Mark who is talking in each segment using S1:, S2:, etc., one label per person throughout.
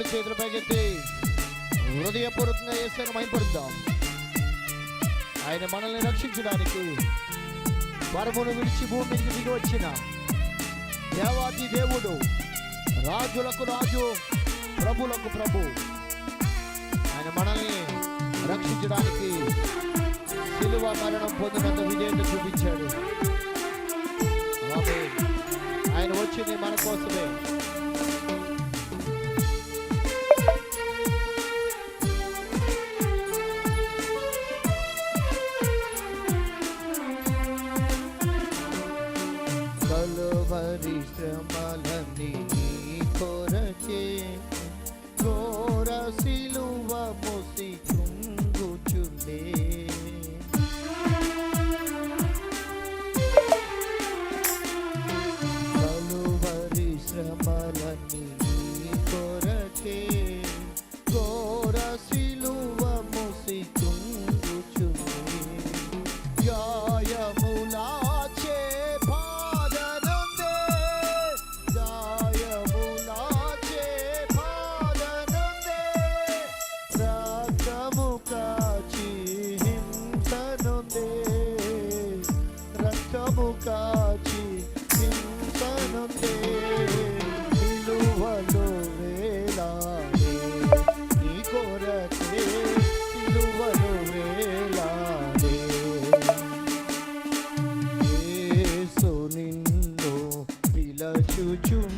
S1: రెండు చేతులు పైకెత్తి హృదయపూర్వకంగా వేసాను మైపడుద్దాం ఆయన మనల్ని రక్షించడానికి పరమును విడిచి భూమి మీదకి దిగి వచ్చిన దేవాది దేవుడు రాజులకు రాజు ప్రభులకు ప్రభు. ఆయన మనల్ని రక్షించడానికి సిలువ మరణం పొందినంత విధేయత చూపించాడు. ఆయన వచ్చింది మన కోసమే.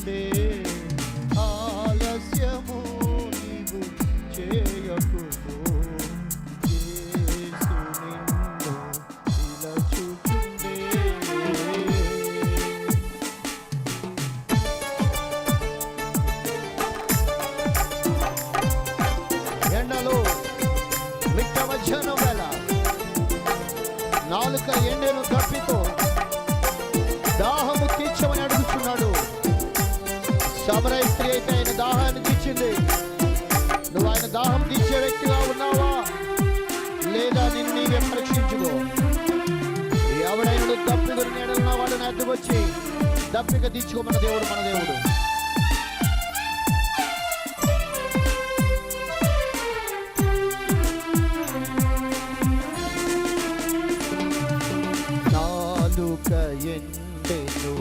S1: పిలచుచుండే ఆలస్యము నీవు చేయకు. నీడలున్న వాడిని అడ్డుకొచ్చి దప్పిక తీర్చుకోమన్న దేవుడు మన దేవుడు. నాలుక ఎండెను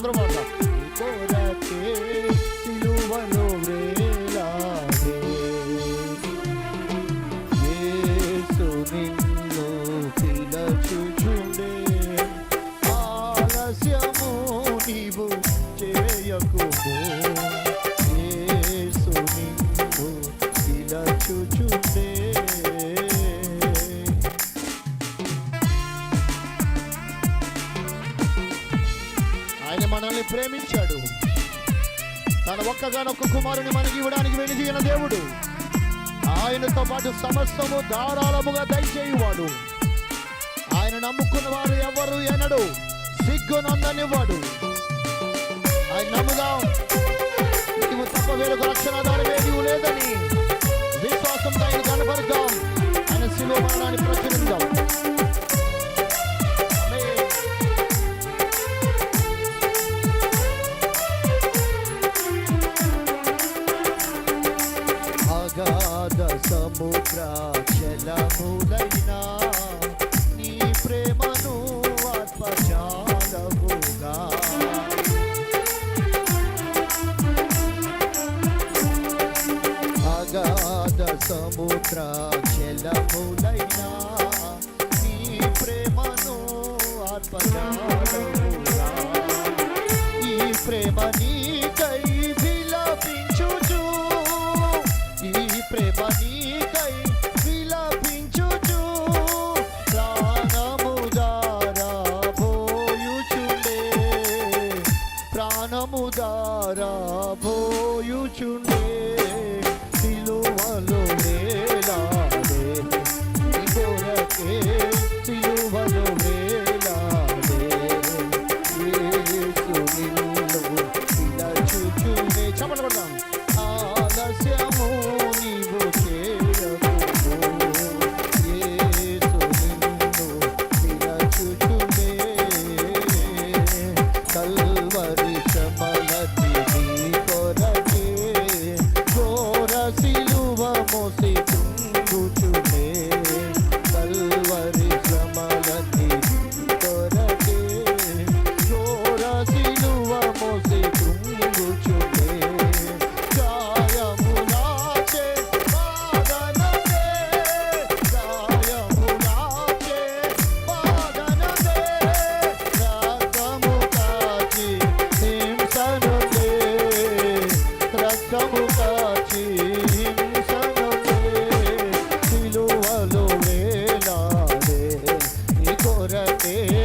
S1: అందరూ ప్రేమించాడు. తన ఒక్కగానొక్క కుమారుని మనకి ఇవ్వడానికి వెనుదీయన దేవుడు ఆయనతో పాటు సమస్తము ధారాళముగా దయచేయువాడు. ఆయన నమ్ముకున్న వారు ఎవరు ఎనడు సిగ్గు నందనివ్వాడు. ఆయన నమ్ముదాం. నీవు తప్ప వేరొక రక్షణాధారం ఏది లేదని విశ్వాసంతో ఆయన కనపరుద్దాం ఆయన శిలువ మరణాన్ని ప్రచురిద్దాం. ఈ ప్రేమ నీకై విలపించుచు ఈ ప్రేమ నీకై విలపించుచు ప్రాణము దారాబోయుచుండే ప్రాణము దారాబోయుచుండే వే lang. রাতে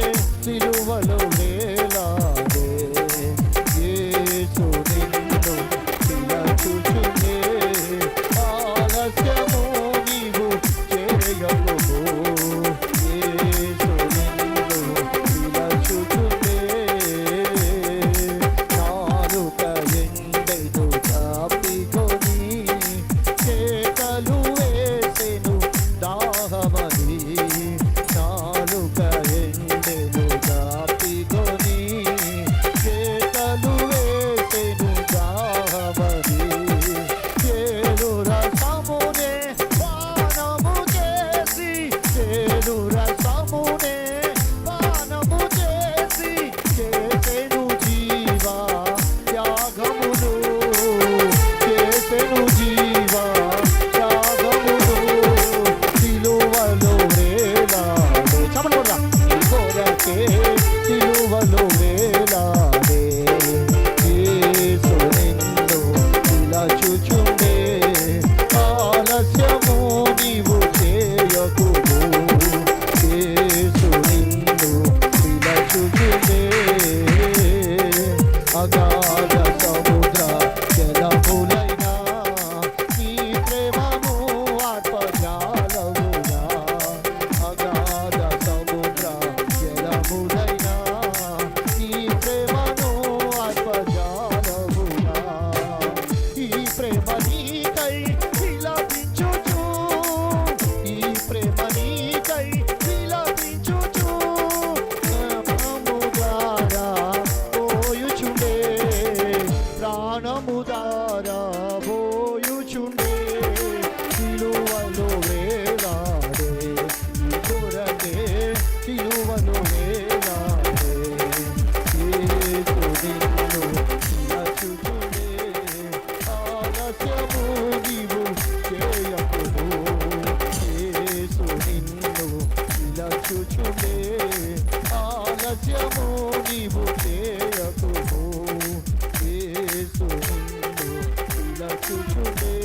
S1: పులకుచుడే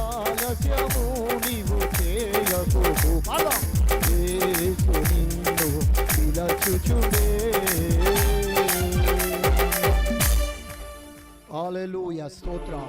S1: ఆలస్యము నీవు చేయకు యేసు నిన్ను పిలచుచుడే ఆలెలుయ స్తోత్రం.